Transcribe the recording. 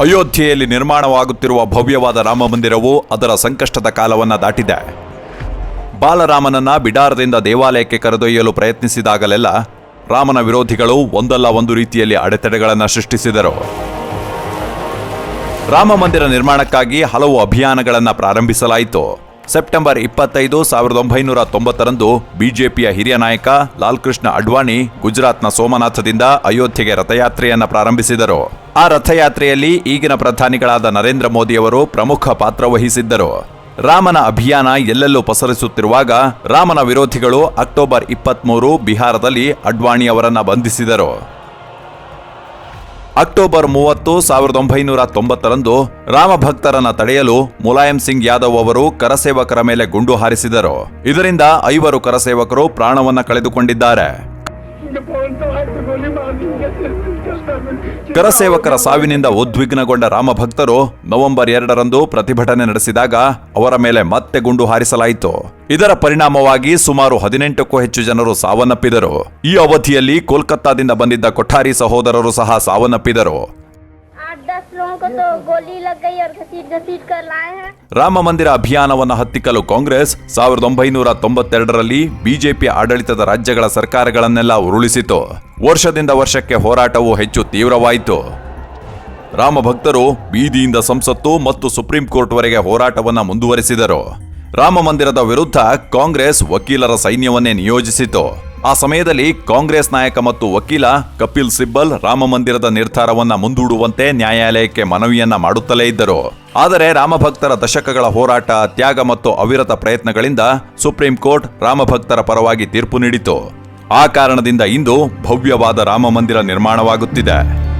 ಅಯೋಧ್ಯೆಯಲ್ಲಿ ನಿರ್ಮಾಣವಾಗುತ್ತಿರುವ ಭವ್ಯವಾದ ರಾಮಮಂದಿರವು ಅದರ ಸಂಕಷ್ಟದ ಕಾಲವನ್ನು ದಾಟಿದೆ. ಬಾಲರಾಮನನ್ನ ಬಿಡಾರದಿಂದ ದೇವಾಲಯಕ್ಕೆ ಕರೆದೊಯ್ಯಲು ಪ್ರಯತ್ನಿಸಿದಾಗಲೆಲ್ಲ ರಾಮನ ವಿರೋಧಿಗಳು ಒಂದಲ್ಲ ಒಂದು ರೀತಿಯಲ್ಲಿ ಅಡೆತಡೆಗಳನ್ನು ಸೃಷ್ಟಿಸಿದರು. ರಾಮ ಮಂದಿರ ನಿರ್ಮಾಣಕ್ಕಾಗಿ ಹಲವು ಅಭಿಯಾನಗಳನ್ನು ಪ್ರಾರಂಭಿಸಲಾಯಿತು. ಸೆಪ್ಟೆಂಬರ್ ಇಪ್ಪತ್ತೈದು ಸಾವಿರದ ಒಂಬೈನೂರ ತೊಂಬತ್ತರಂದು ಬಿಜೆಪಿಯ ಹಿರಿಯ ನಾಯಕ ಲಾಲ್ಕೃಷ್ಣ ಅಡ್ವಾಣಿ ಗುಜರಾತ್ನ ಸೋಮನಾಥದಿಂದ ಅಯೋಧ್ಯೆಗೆ ರಥಯಾತ್ರೆಯನ್ನು ಪ್ರಾರಂಭಿಸಿದರು. ಆ ರಥಯಾತ್ರೆಯಲ್ಲಿ ಈಗಿನ ಪ್ರಧಾನಿಗಳಾದ ನರೇಂದ್ರ ಮೋದಿಯವರು ಪ್ರಮುಖ ಪಾತ್ರ ವಹಿಸಿದ್ದರು. ರಾಮನ ಅಭಿಯಾನ ಎಲ್ಲೆಲ್ಲೂ ಪಸರಿಸುತ್ತಿರುವಾಗ ರಾಮನ ವಿರೋಧಿಗಳು ಅಕ್ಟೋಬರ್ ಇಪ್ಪತ್ಮೂರು ಬಿಹಾರದಲ್ಲಿ ಅಡ್ವಾಣಿ ಅವರನ್ನ ಬಂಧಿಸಿದರು. ಅಕ್ಟೋಬರ್ ಮೂವತ್ತು ಸಾವಿರದ ಒಂಬೈನೂರ ತೊಂಬತ್ತರಂದು ರಾಮಭಕ್ತರನ್ನ ತಡೆಯಲು ಮುಲಾಯಂ ಸಿಂಗ್ ಯಾದವ್ ಅವರು ಕರಸೇವಕರ ಮೇಲೆ ಗುಂಡು ಹಾರಿಸಿದರು. ಇದರಿಂದ ಐವರು ಕರಸೇವಕರು ಪ್ರಾಣವನ್ನ ಕಳೆದುಕೊಂಡಿದ್ದಾರೆ. ಕರಸೇವಕರ ಸಾವಿನಿಂದ ಉದ್ವಿಗ್ನಗೊಂಡ ರಾಮಭಕ್ತರು ನವೆಂಬರ್ ಎರಡರಂದು ಪ್ರತಿಭಟನೆ ನಡೆಸಿದಾಗ ಅವರ ಮೇಲೆ ಮತ್ತೆ ಗುಂಡು ಹಾರಿಸಲಾಯಿತು. ಇದರ ಪರಿಣಾಮವಾಗಿ ಸುಮಾರು ಹದಿನೆಂಟಕ್ಕೂ ಹೆಚ್ಚು ಜನರು ಸಾವನ್ನಪ್ಪಿದರು. ಈ ಅವಧಿಯಲ್ಲಿ ಕೋಲ್ಕತ್ತಾದಿಂದ ಬಂದಿದ್ದ ಕೊಠಾರಿ ಸಹೋದರರು ಸಹ ಸಾವನ್ನಪ್ಪಿದರು. को तो गोली लग गई और घसीट घसीट कर लाए हैं ರಾಮ ಮಂದಿರ ಅಭಿಯಾನವನ್ನು ಹತ್ತಿಕ್ಕಲು ಕಾಂಗ್ರೆಸ್ ಸಾವಿರದ ಒಂಬೈನೂರ ತೊಂಬತ್ತೆರಡರಲ್ಲಿ ಬಿಜೆಪಿ ಆಡಳಿತದ ರಾಜ್ಯಗಳ ಸರ್ಕಾರಗಳನ್ನೆಲ್ಲ ಉರುಳಿಸಿತು ವರ್ಷದಿಂದ ವರ್ಷಕ್ಕೆ ಹೋರಾಟವು ಹೆಚ್ಚು ತೀವ್ರವಾಯಿತು ರಾಮ ಭಕ್ತರು ಬೀದಿಯಿಂದ ಸಂಸತ್ತು ಮತ್ತು ಸುಪ್ರೀಂ ಕೋರ್ಟ್ವರೆಗೆ ಹೋರಾಟವನ್ನ ಮುಂದುವರೆಸಿದರು ರಾಮ ಮಂದಿರದ ವಿರುದ್ಧ ಕಾಂಗ್ರೆಸ್ ವಕೀಲರ ಸೈನ್ಯವನ್ನೇ ನಿಯೋಜಿಸಿತು ಆ ಸಮಯದಲ್ಲಿ ಕಾಂಗ್ರೆಸ್ ನಾಯಕ ಮತ್ತು ವಕೀಲ ಕಪಿಲ್ ಸಿಬ್ಬಲ್ ರಾಮ ಮಂದಿರದ ನಿರ್ಧಾರವನ್ನ ಮುಂದೂಡುವಂತೆ ನ್ಯಾಯಾಲಯಕ್ಕೆ ಮನವಿಯನ್ನ ಮಾಡುತ್ತಲೇ ಇದ್ದರು. ಆದರೆ ರಾಮಭಕ್ತರ ದಶಕಗಳ ಹೋರಾಟ, ತ್ಯಾಗ ಮತ್ತು ಅವಿರತ ಪ್ರಯತ್ನಗಳಿಂದ ಸುಪ್ರೀಂ ಕೋರ್ಟ್ ರಾಮಭಕ್ತರ ಪರವಾಗಿ ತೀರ್ಪು ನೀಡಿತು. ಆ ಕಾರಣದಿಂದ ಇಂದು ಭವ್ಯವಾದ ರಾಮ ಮಂದಿರ ನಿರ್ಮಾಣವಾಗುತ್ತಿದೆ.